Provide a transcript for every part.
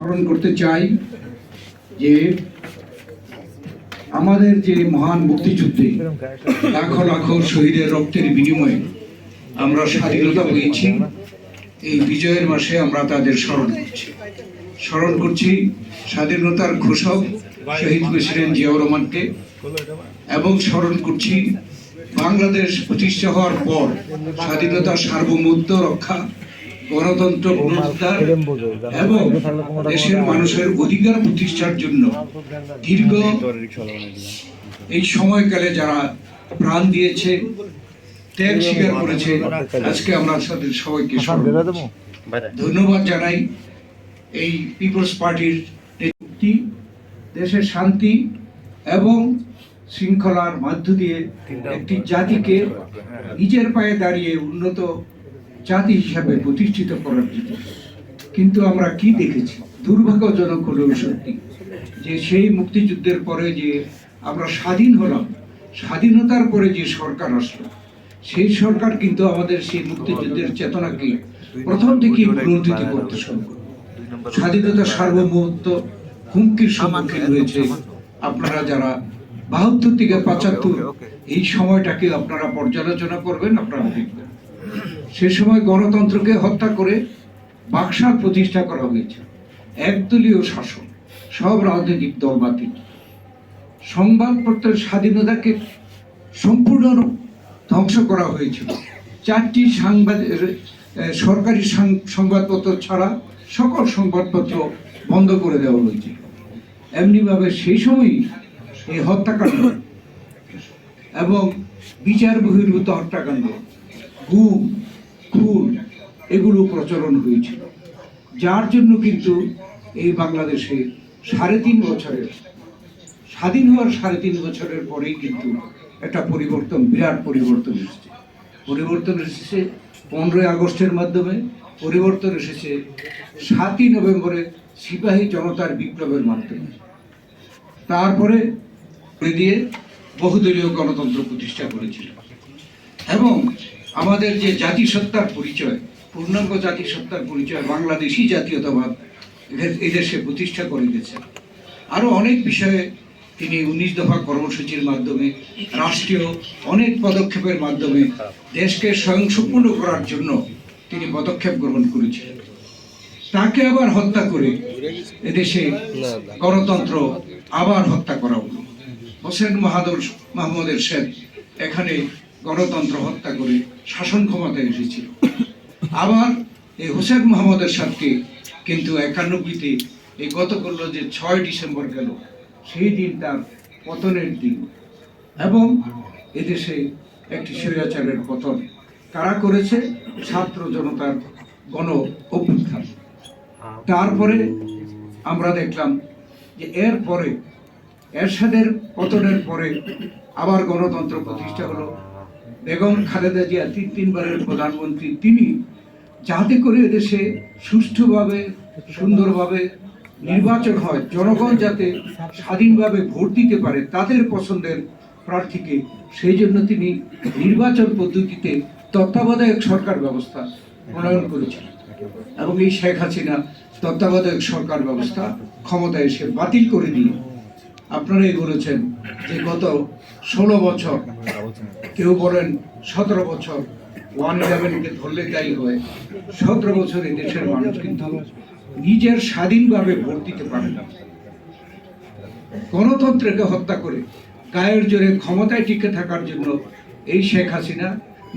স্মরণ করতে চাই যে আমাদের যে মহান মুক্তিযুদ্ধে লাখো লাখো শহীদের রক্তের বিনিময়ে আমরা স্বাধীনতা পেয়েছি, এই বিজয়ের মাসে আমরা তাদের স্মরণ করছি। স্মরণ করছি স্বাধীনতার ঘোষক শহীদ প্রেসিডেন্ট জিয়াউর রহমানকে এবং স্মরণ করছি বাংলাদেশ প্রতিষ্ঠা হওয়ার পর স্বাধীনতার সার্বভৌমত্ব রক্ষা গণতন্ত্র পুনরুদ্ধার এবং দেশের মানুষের অধিকার প্রতিষ্ঠার জন্য দীর্ঘ এই সময়কালে যারা প্রাণ দিয়েছে ত্যাগ স্বীকার করেছে আজকে আমরা তাদের সবাইকে ধন্যবাদ জানাই এই পিপলস পার্টির নেতৃত্বে। দেশের শান্তি এবং শৃঙ্খলার মধ্য দিয়ে একটি জাতিকে নিজের পায়ে দাঁড়িয়ে উন্নত জাতি হিসাবে প্রতিষ্ঠিত করার জন্য। কিন্তু আমরা কি দেখেছি? দুর্ভাগ্যজনক হলেও সত্যি যে সেই মুক্তিযুদ্ধের পরে যে আমরা স্বাধীন হলাম, স্বাধীনতার পরে যে সরকার আসলো, সেই সরকার কিন্তু আমাদের সেই মুক্তিযুদ্ধের চেতনাকে প্রথম থেকেই পুনরুদ্ধিত করতে শুরু করল। স্বাধীনতার সার্বভৌমত্ব হুমকির সম্মুখীন হয়েছে আপনারা যারা বাহাত্তর থেকে পঁচাত্তর এই সময়টাকে আপনারা পর্যালোচনা করবেন, আপনারা দেখবেন। সে সময় গণতন্ত্রকে হত্যা করে বাকশাল প্রতিষ্ঠা করা হয়েছে। একদলীয় শাসন, সব রাজনৈতিক দল বাতিল। সংবাদপত্রের স্বাধীনতাকে সম্পূর্ণ ধ্বংস করা হয়েছিল। চারটি সাংবাদ সরকারি সংবাদপত্র ছাড়া সকল সংবাদপত্র বন্ধ করে দেওয়া হয়েছিল এমনিভাবে সেই সময়ই এই হত্যাকাণ্ড এবং বিচার বহির্ভূত হত্যাকাণ্ড, গুম খুন এগুলো প্রচলন হয়েছিল। যার জন্য কিন্তু এই বাংলাদেশে সাড়ে তিন বছরের, স্বাধীন হওয়ার সাড়ে তিন বছরের পরেই কিন্তু একটা পরিবর্তন, বিরাট পরিবর্তন এসেছে। পরিবর্তন এসেছে পনেরোই আগস্টের মাধ্যমে, পরিবর্তন এসেছে সাতই নভেম্বরে সিপাহী জনতার বিপ্লবের মাধ্যমে। তারপরে দিয়ে বহুদলীয় গণতন্ত্র প্রতিষ্ঠা করেছিল। এবং আমাদের যে জাতিসত্তার পরিচয়, পূর্ণাঙ্গ জাতিসত্তার পরিচয় বাংলাদেশি জাতীয়তাবাদ এদেশে প্রতিষ্ঠা করে গেছে। আরও অনেক বিষয়ে তিনি উনিশ দফা কর্মসূচির মাধ্যমে, রাষ্ট্রীয় অনেক পদক্ষেপের মাধ্যমে দেশকে স্বয়ংসম্পূর্ণ করার জন্য তিনি পদক্ষেপ গ্রহণ করেছিলেন তাকে আবার হত্যা করে এদেশে গণতন্ত্র আবার হত্যা করা হলো। হোসেন মাহাদুর মাহমুদের শেখ এখানে গণতন্ত্র হত্যা করে শাসন ক্ষমতায় এসেছিল। আবার এই হোসেন মোহাম্মদের সাথে কিন্তু একানব্বইতে এই গত করল যে ছয় ডিসেম্বর গেল, সেই দিন তার পতনের দিন। এবং এদেশে একটি স্বৈরাচারের পতন। কারা করেছে? ছাত্র জনতার গণ অভ্যুত্থান। তারপরে আমরা দেখলাম যে এর পরে, এরশাদের পতনের পরে আবার গণতন্ত্র প্রতিষ্ঠা হলো। বেগম খালেদা জিয়া তিন তিনবারের প্রধানমন্ত্রী, তিনি যাতে করে দেশে সুষ্ঠুভাবে, সুন্দরভাবে নির্বাচন হয়, জনগণ যাতে স্বাধীনভাবে ভোট দিতে পারে তাদের পছন্দের প্রার্থীকে, সেই জন্য তিনি নির্বাচন পদ্ধতিতে তত্ত্বাবধায়ক সরকার ব্যবস্থা প্রণয়ন করেছিলেন এবং এই শেখ হাসিনা তত্ত্বাবধায়ক সরকার ব্যবস্থা ক্ষমতায় এসে বাতিল করে দিয়ে আপনারাই বলেছেন যে গত ষোলো বছর কেউ বলেন সতেরো বছর ওয়ান ইলেভেনকে ধরলে দায়ী হয়। সতেরো বছর এই দেশের মানুষ কিন্তু নিজের স্বাধীনভাবে ভোট দিতে পারে না। গণতন্ত্রকে হত্যা করে গায়ের জোরে ক্ষমতায় টিকে থাকার জন্য এই শেখ হাসিনা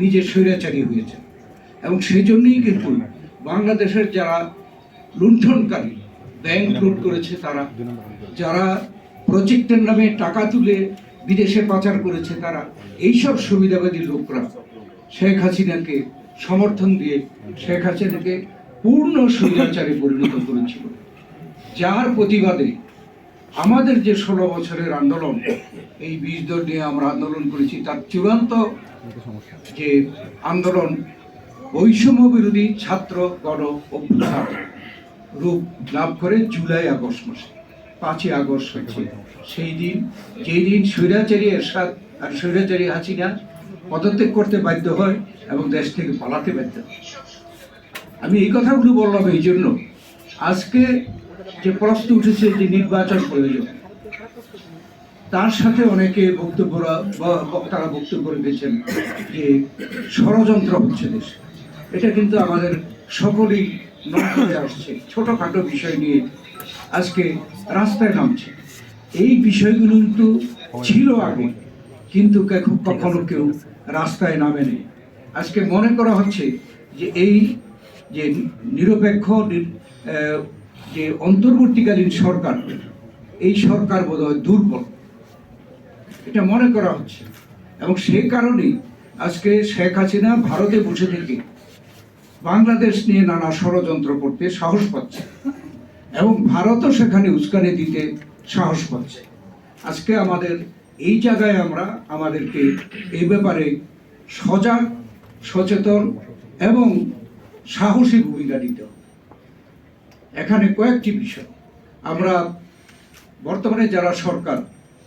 নিজে স্বৈরাচারী হয়েছে। এবং সেই জন্যই কিন্তু বাংলাদেশের যারা লুণ্ঠনকারী ব্যাংক লুট করেছে তারা, যারা প্রজেক্টের নামে টাকা তুলে বিদেশে পাচার করেছে তারা। এইসব সুবিধাবাদী লোকরা। শেখ হাসিনাকে সমর্থন দিয়ে শেখ হাসিনাকে পূর্ণ স্বৈরাচারে পরিণত করেছিল। যার প্রতিবাদে আমাদের যে ষোলো বছরের আন্দোলন, এই বীজ দল নিয়ে আমরা আন্দোলন করেছি, তার চূড়ান্ত যে আন্দোলন, বৈষম্য বিরোধী ছাত্র গণ অভ্যুত্থান রূপ লাভ করে জুলাই আগস্ট মাসে। পাঁচই আগস্ট হচ্ছে। সেই দিন, যেই দিন স্বৈরাচারী এরশাদ আর স্বৈরাচারী হাসিনা পদত্যাগ করতে বাধ্য হয় এবং দেশ থেকে পালাতে বাধ্য আমি এই কথাগুলো বললাম এই জন্য। আজকে যে প্রশ্ন উঠেছে যে নির্বাচন প্রয়োজন, তার সাথে অনেকে বক্তব্যরা ব- বক্তারা বক্তব্য রেখেছেন যে ষড়যন্ত্র হচ্ছে দেশে। এটা কিন্তু আমাদের সকলেই নজরে আসছে। ছোটখাটো বিষয় নিয়ে আজকে রাস্তায় নামছে। এই বিষয়গুলো কিন্তু ছিল আগে, কিন্তু কখনো কেউ রাস্তায় নামেনি আজকে মনে করা হচ্ছে যে এই যে নিরপেক্ষ যে অন্তর্বর্তীকালীন সরকার, এই সরকার বোধহয় দুর্বল। এটা মনে করা হচ্ছে। এবং সে কারণেই আজকে শেখ হাসিনা ভারতে বসে থেকে বাংলাদেশ নিয়ে নানা ষড়যন্ত্র করতে সাহস পাচ্ছে। এবং ভারতও সেখানে উস্কানি দিতে সাহস পাচ্ছে। আজকে আমাদের এই জায়গায় আমরা আমাদেরকে এই ব্যাপারে সজাগ, সচেতন এবং সাহসী ভূমিকা নিতে হবে। এখানে কয়েকটি বিষয়। আমরা বর্তমানে যারা সরকার,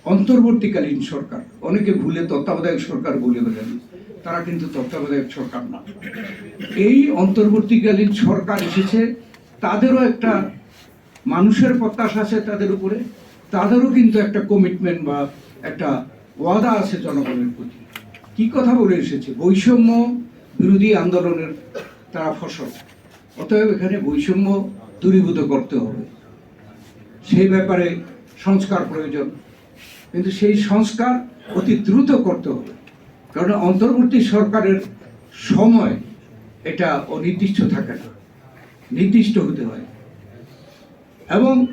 অন্তর্বর্তীকালীন সরকার, অনেকে ভুলে তত্ত্বাবধায়ক সরকার বলে বলেন তারা কিন্তু তত্ত্বাবধায়ক সরকার না। এই অন্তর্বর্তীকালীন সরকার এসেছে, তাদেরও একটা মানুষের প্রত্যাশা আছে তাদের উপরে, তাদেরও কিন্তু একটা কমিটমেন্ট বা একটা ওয়াদা আছে জনগণের প্রতি। কি কথা বলে এসেছে? বৈষম্য বিরোধী আন্দোলনের তারা ফসল। অতএব এখানে বৈষম্য দূরীভূত করতে হবে। সেই ব্যাপারে সংস্কার প্রয়োজন। কিন্তু সেই সংস্কার অতি দ্রুত করতে হবে। কারণ অন্তর্বর্তী সরকারের সময় এটা অনির্দিষ্ট থাকে না। নির্দিষ্ট হতে হয়। এবং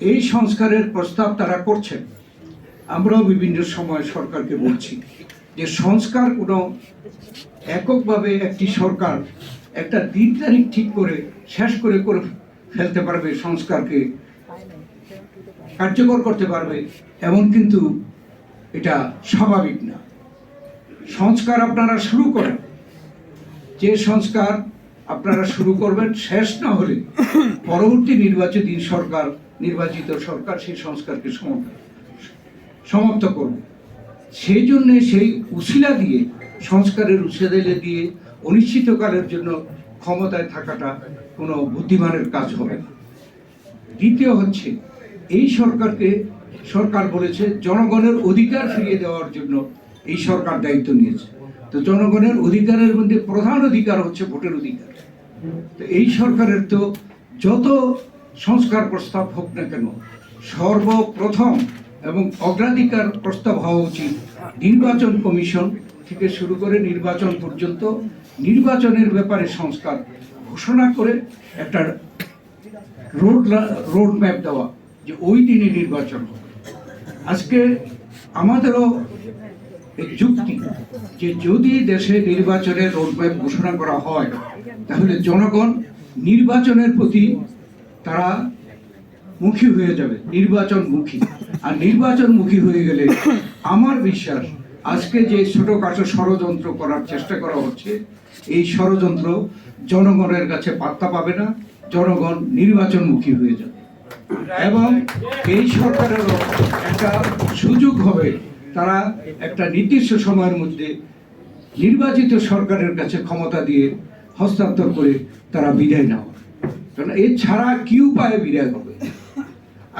এই সংস্কারের প্রস্তাব তারা করছেন। আমরাও বিভিন্ন সময় সরকারকে বলছি যে সংস্কার কোনো এককভাবে একটি সরকার একটা দিন তারিখ ঠিক করে, শেষ করে করে ফেলতে পারবে, সংস্কারকে কার্যকর করতে পারবে, এমন কিন্তু এটা স্বাভাবিক না। সংস্কার আপনারা শুরু করেন। যে সংস্কার আপনারা শুরু করবেন শেষ না হলে পরবর্তী নির্বাচিত সরকার নির্বাচিত সরকার সেই সংস্কারকে সম- সমাপ্ত করবে। সেই জন্য সেই উশিলা দিয়ে, সংস্কারের উশিলা দিয়ে অনিশ্চিতকালের জন্য ক্ষমতায় থাকাটা কোনো বুদ্ধিমানের কাজ হবে না। দ্বিতীয় হচ্ছে, এই সরকারকে সরকার বলেছে, জনগণের অধিকার ফিরিয়ে দেওয়ার জন্য এই সরকার দায়িত্ব নিয়েছে। তো জনগণের অধিকারের মধ্যে প্রধান অধিকার হচ্ছে ভোটের অধিকার। তো এই সরকারের তো যত সংস্কার প্রস্তাব হোক না কেন, সর্বপ্রথম এবং অগ্রাধিকার প্রস্তাব হওয়া উচিত নির্বাচন কমিশন থেকে শুরু করে নির্বাচন পর্যন্ত নির্বাচনের ব্যাপারে সংস্কার ঘোষণা করে একটা রোড রোড ম্যাপ দেওয়া যে ওই দিনে নির্বাচন হবে। আজকে আমাদেরও যুক্তি। যে যদি দেশে নির্বাচনের রোডম্যাপ ঘোষণা করা হয়, তাহলে জনগণ নির্বাচনের প্রতি তারা মুখী হয়ে যাবে নির্বাচন মুখী আর নির্বাচন মুখী হয়ে গেলে আমার বিশ্বাস, আজকে যে ছোটখাটো ষড়যন্ত্র করার চেষ্টা করা হচ্ছে, এই ষড়যন্ত্র জনগণের কাছে পাত্তা পাবে না, জনগণ নির্বাচনমুখী হয়ে যাবে। এবং এই সরকারেরও একটা সুযোগ হবে তারা একটা নির্দিষ্ট সময়ের মধ্যে নির্বাচিত সরকারের কাছে ক্ষমতা দিয়ে হস্তান্তর করে তারা বিদায় নেওয়া কারণ এছাড়া কি উপায়ে বিদায় হবে?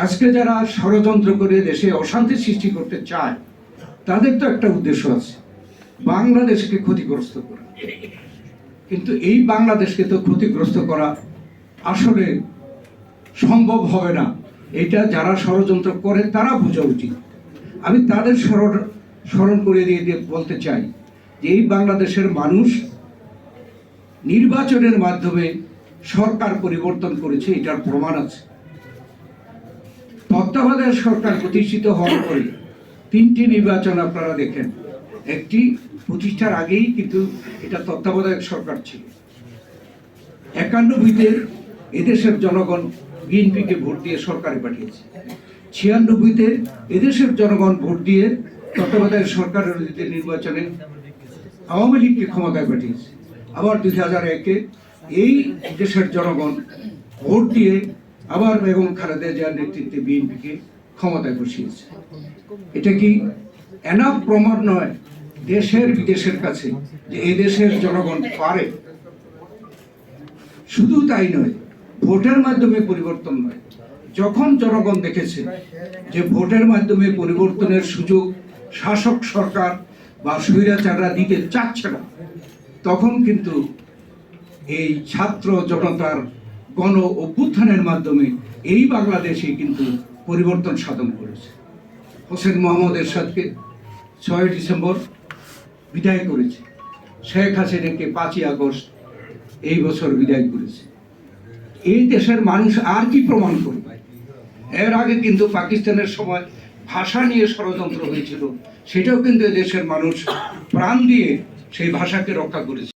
আজকে যারা ষড়যন্ত্র করে দেশে অশান্তি সৃষ্টি করতে চায়, তাদের তো একটা উদ্দেশ্য আছে, বাংলাদেশকে ক্ষতিগ্রস্ত করা। কিন্তু এই বাংলাদেশকে তো ক্ষতিগ্রস্ত করা আসলে সম্ভব হবে না। এটা যারা ষড়যন্ত্র করে, তারা বোঝা উচিত। আমি তাদের স্মরণ স্মরণ করে দিয়ে বলতে চাই যে এই বাংলাদেশের মানুষ নির্বাচনের মাধ্যমে সরকার পরিবর্তন করেছে, এটার প্রমাণ আছে। তত্ত্বাবধায়ক সরকার প্রতিষ্ঠিত হওয়ার পরে তিনটি নির্বাচন আপনারা দেখেন। একটি প্রতিষ্ঠার আগেই কিন্তু এটা তত্ত্বাবধায়ক সরকার ছিল। একানব্বইতে এদেশের জনগণ বিএনপিকে ভোট দিয়ে সরকারে পাঠিয়েছে। ছিয়ানব্বইতে এদেশের জনগণ ভোট দিয়ে তত্ত্বাবধায়ক সরকারের নির্বাচনে আওয়ামী লীগকে ক্ষমতায় পাঠিয়েছে। আবার দুই হাজার একে এই দেশের জনগণ ভোট দিয়ে আবার বেগম খালেদা জিয়ার নেতৃত্বে বিএনপিকে ক্ষমতায় বসিয়েছে। এটা কি এনাফ প্রমাণ নয়? দেশের বিদেশের কাছে যে এই দেশের জনগণ পারে। শুধু তাই নয়, ভোটের মাধ্যমে পরিবর্তন নয় যখন জনগণ দেখেছে যে ভোটের মাধ্যমে পরিবর্তনের সুযোগ শাসক সরকার বা স্বৈরাচাররা দিতে চাচ্ছে না, তখন কিন্তু এই ছাত্র জনতার গণ অভ্যুত্থানের মাধ্যমে এই বাংলাদেশে কিন্তু পরিবর্তন সাধন করেছে। হোসেন মোহাম্মদ এরশাদকে ছয় ডিসেম্বর বিদায় করেছে। শেখ হাসিনাকে পাঁচই আগস্ট এই বছর বিদায় করেছে। এই দেশের মানুষ আর কি প্রমাণ করবে? এর আগে কিন্তু পাকিস্তানের সময় ভাষা নিয়ে ষড়যন্ত্র হয়েছিল। সেটাও কিন্তু দেশের মানুষ প্রাণ দিয়ে সেই ভাষাকে রক্ষা করেছে।